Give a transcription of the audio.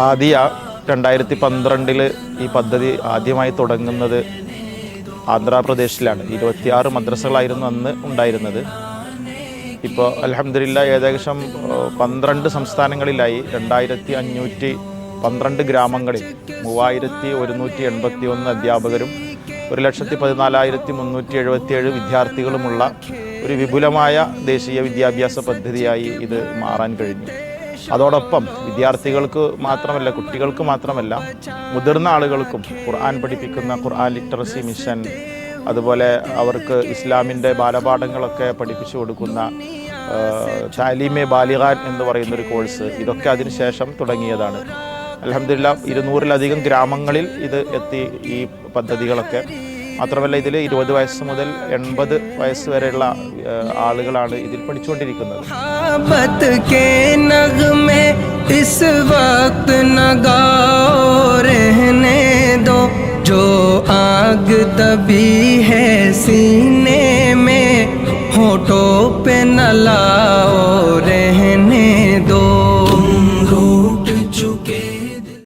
ഹാദിയ രണ്ടായിരത്തി പന്ത്രണ്ടിൽ ഈ പദ്ധതി ആദ്യമായി തുടങ്ങുന്നത് ആന്ധ്രാപ്രദേശിലാണ്. ഇരുപത്തിയാറ് മദ്രസകളായിരുന്നു അന്ന് ഉണ്ടായിരുന്നത്. ഇപ്പോൾ അലഹമില്ല ഏകദേശം പന്ത്രണ്ട് സംസ്ഥാനങ്ങളിലായി രണ്ടായിരത്തി അഞ്ഞൂറ്റി പന്ത്രണ്ട് ഗ്രാമങ്ങളിൽ മൂവായിരത്തി ഒരുന്നൂറ്റി എൺപത്തി ഒന്ന് അധ്യാപകരും ഒരു ലക്ഷത്തി പതിനാലായിരത്തി മുന്നൂറ്റി എഴുപത്തിയേഴ് വിദ്യാർത്ഥികളുമുള്ള ഒരു വിപുലമായ ദേശീയ വിദ്യാഭ്യാസ പദ്ധതിയായി ഇത് മാറാൻ കഴിഞ്ഞു. അതോടൊപ്പം വിദ്യാർത്ഥികൾക്ക് മാത്രമല്ല കുട്ടികൾക്ക് മാത്രമല്ല മുതിർന്ന ആളുകൾക്കും ഖുർആൻ പഠിപ്പിക്കുന്ന ഖുർആൻ ലിറ്ററസി മിഷൻ അതുപോലെ അവർക്ക് ഇസ്ലാമിന്റെ ബാലപാഠങ്ങളൊക്കെ പഠിപ്പിച്ചു കൊടുക്കുന്ന ചാലിമെ ബാലിഗാൻ എന്ന് പറയുന്ന ഒരു കോഴ്സ് ഇതൊക്കെ അതിനുശേഷം തുടങ്ങിയതാണ്. അലഹമില്ല ഇരുന്നൂറിലധികം ഗ്രാമങ്ങളിൽ ഇത് എത്തി ഈ പദ്ധതികളൊക്കെ. മാത്രമല്ല ഇതിൽ ഇരുപത് വയസ്സ് മുതൽ എൺപത് വയസ്സ് വരെയുള്ള ആളുകളാണ് ഇതിൽ പഠിച്ചുകൊണ്ടിരിക്കുന്നത്. वक्त न गाओ, रहने दो। जो आग दबी है सीने में, होठों पे न ला